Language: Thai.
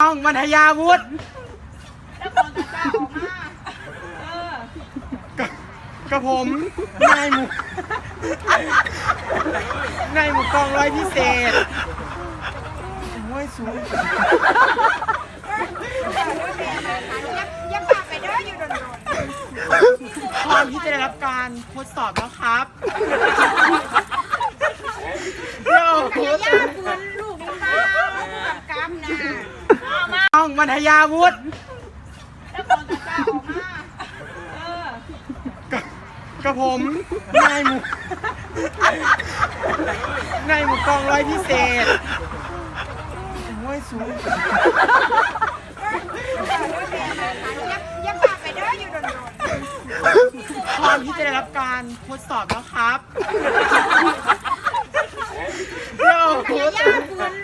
น้องมัธยาวุฒิแล้วคนจะเจ้าออกมาเออกับกับผมนายหมูนายหมูกองร้อยพิเศษโอ้ยสูงยักยักพาไปเด้ออยู่โดนพร้อมที่จะได้รับการทดสอบแล้วครับเดี๋ยว ๆอย่าย่าปืนลูกมันมากับกำนะเอามาน้องมัธยาวุฒิแล้วคนจะเจ้าออกมา เออกับกับผมนายหมูนายหมูกองร้อยพิเศษโอ้ยสูงยักยักพาไปเด้ออยู่โดนพร้อมที่จะได้รับการทดสอบแล้วครับเดี๋ยวๆอย่าย่าปื